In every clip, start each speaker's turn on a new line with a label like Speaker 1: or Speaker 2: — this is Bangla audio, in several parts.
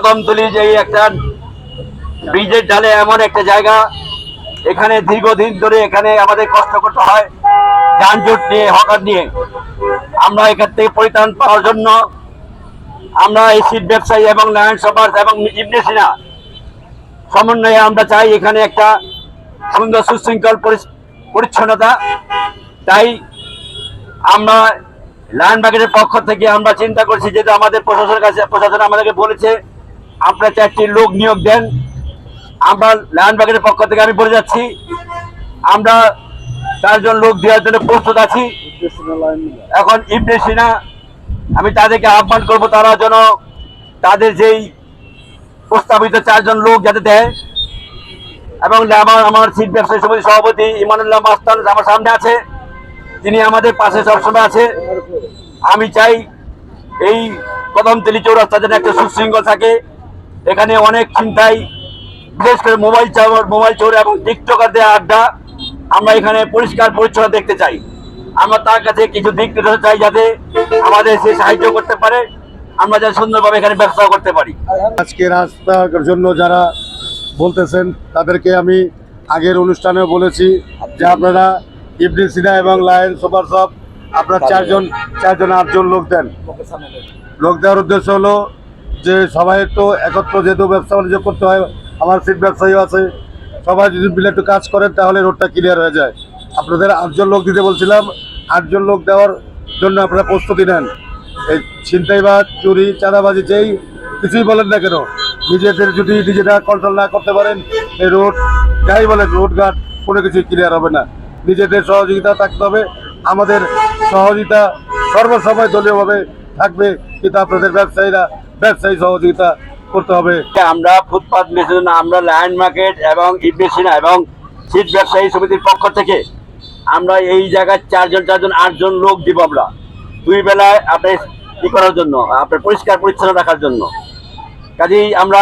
Speaker 1: কদমতলি যে একটা ব্রিজের ঢালে এমন একটা জায়গা, এখানে দীর্ঘদিন ধরে এখানে আমাদের কষ্ট করতে হয়, যানজট নিয়ে হকার নিয়ে। আমরা এখান থেকে পরিত্রাণ পাওয়ার জন্য আমরা এই সিট ব্যবসায়ী এবং লায়ন সপার্স এবং ইবনে সিনা সমন্বয়ে আমরা চাই এখানে একটা সুন্দর সুশৃঙ্খল পরিচ্ছন্নতা। তাই আমরা লায়নবাগের পক্ষ থেকে আমরা চিন্তা করছি যেটা আমাদের প্রশাসনের কাছে প্রশাসন আমাদেরকে বলেছে আপনারা চারটি লোক নিয়োগ দেন। আমরা লায়নবাগের পক্ষ থেকে আমি বলে যাচ্ছি, আমরা চারজন লোক দেওয়ার জন্য প্রস্তুত আছি। এখন ইবনে সিনা আমি তাদেরকে আহ্বান করব, তারা যেন তাদের যেই প্রস্তাবিত চারজন লোক যাতে দেয়। এবং আমার আমার সিট ব্যবসায়ী সমিতির সভাপতি ইমানুল্লাহ মাস্তান আমার সামনে আছে। তিনি আমাদের পাশে সবসময় আছে। আমি চাই এই কদমতলি চৌরাস্তা যেন একটা সুশৃঙ্খল থাকে। এখানে অনেক চিন্তাই বিশেষ করে মোবাইল চোর মোবাইল চোর এবং টিকটকারদের আড্ডা আমরা এখানে পরিষ্কার পরিচ্ছন্ন দেখতে চাই। আমরা তার কাছে কিছু দিক নির্দেশনা চাই যাতে আমাদের সে সাহায্য করতে পারে, আমরা যাতে সুন্দরভাবে এখানে ব্যবসা করতে পারি।
Speaker 2: আজকে রাস্তার জন্য যারা বলতেছেন, তাদেরকে আমি আগের অনুষ্ঠানেও বলেছি যে আপনারা ইবনে সিনা এবং লায়ন সুপার শপ আপনার চারজন চারজন, আটজন লোক দেন। লোক দেওয়ার উদ্দেশ্য হলো যে সবাই তো একত্র যেহেতু ব্যবসা বাণিজ্য করতে হয়, আমার সিট ব্যবসায়ীও আছে, সবাই যদি মিলে একটু কাজ করেন তাহলে রোডটা ক্লিয়ার হয়ে যায়। আপনাদের আটজন লোক দিতে বলছিলাম, আটজন লোক দেওয়ার জন্য আপনারা প্রস্তুতি নেন। এই ছিনতাইবাজ চুরি, চাঁদাবাজি যেই কিছুই বলেন না কেন, নিজেদের যদি নিজেরা কন্ট্রোল না করতে পারেন, এই রোড, যাই বলেন, রোড ঘাট কোনো কিছুই ক্লিয়ার হবে না। নিজেদের সহযোগিতা থাকতে হবে, আমাদের সহযোগিতা সর্বসময় দলীয়ভাবে থাকবে, কিন্তু আপনাদের ব্যবসায়ীরা ব্যবসায়ী সহযোগিতা করতে হবে।
Speaker 1: আমরা ফুটপাত মেশিন, আমরা ল্যান্ড মার্কেট এবং ইনভেস্টিনা এবং সিট ব্যবসায়ী সমিতির পক্ষ থেকে আমরা এই জায়গায় চারজন চারজন, আটজন লোক দিব আমরা। দুই বেলায় আপনার ই করার জন্য, আপনার পরিষ্কার পরিচ্ছন্ন রাখার জন্য। কাজেই আমরা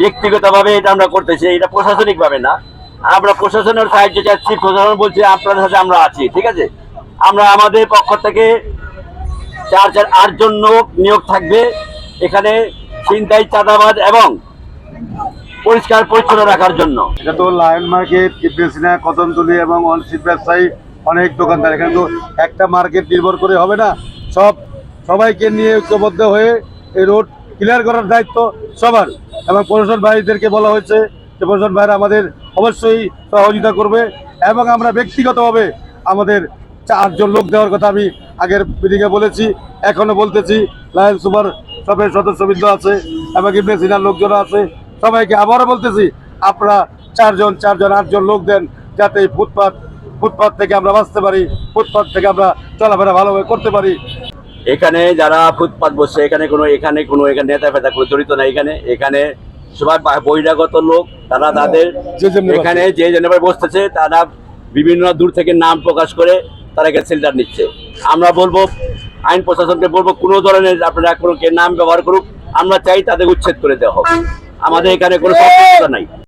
Speaker 1: ব্যক্তিগতভাবে এটা আমরা করতেছি, এটা প্রশাসনিকভাবে না। আমরা প্রশাসনের সাহায্য চাচ্ছি, প্রশাসন বলছে আপনাদের সাথে আমরা আছি, ঠিক আছে? আমরা আমাদের পক্ষ থেকে চার চার, আটজন লোক নিয়োগ থাকবে। এখানে ছিনতাই, চাঁদাবাজ এবং পরিষ্কার পরিচ্ছন্ন রাখার জন্য।
Speaker 2: এটা তো লায়ন মার্কেট ইবনেসিনা কদমতলি এবং অনসিট ব্যবসায়ী অনেক দোকানদার। এখানে তো একটা মার্কেট নির্ভর করে হবে না। সব সবাইকে নিয়ে ঐক্যবদ্ধ হয়ে এই রোড ক্লিয়ার করার দায়িত্ব সবার। এবং প্রশাসন ভাইদেরকে বলা হয়েছে যে, প্রশাসন ভাইরা আমাদের অবশ্যই সহযোগিতা করবে এবং আমরা ব্যক্তিগতভাবে আমাদের চারজন লোক দেওয়ার কথা আমি আগের মিটিংয়ে বলেছি, এখনও বলতেছি। লায়ন সুপার সবের সদস্যবৃন্দ আছে এমনকি ইবনে সিনার লোকজন আছে। সবাইকে আবারও বলতেছি আপনারা চারজন চারজন আটজন লোক দেন যাতে এই ফুটপাত ফুটপাত থেকে আমরা বাঁচতে পারি ফুটপাত থেকে আমরা চলাফেরা ভালোভাবে করতে পারি।
Speaker 1: এখানে যারা ফুটপাত বসছে এখানে কোনো এখানে কোনো এখানে নেতা ফেতা কোনো জড়িত নাই এখানে। এখানে সবাই বহিরাগত লোক তারা তাদের এখানে যে জেনেভার বসতেছে তারা বিভিন্ন দূর থেকে নাম প্রকাশ করে তারা এখানে সেন্টার নিচ্ছে। আমরা বলব আইন প্রশাসনকে বলব কোনো ধরনের আপনারা কোনো কে নাম ব্যবহার করুক আমরা চাই তাদের উচ্ছেদ করে দেওয়া হবে আমাদের এখানে কোনো সমস্যা নাই।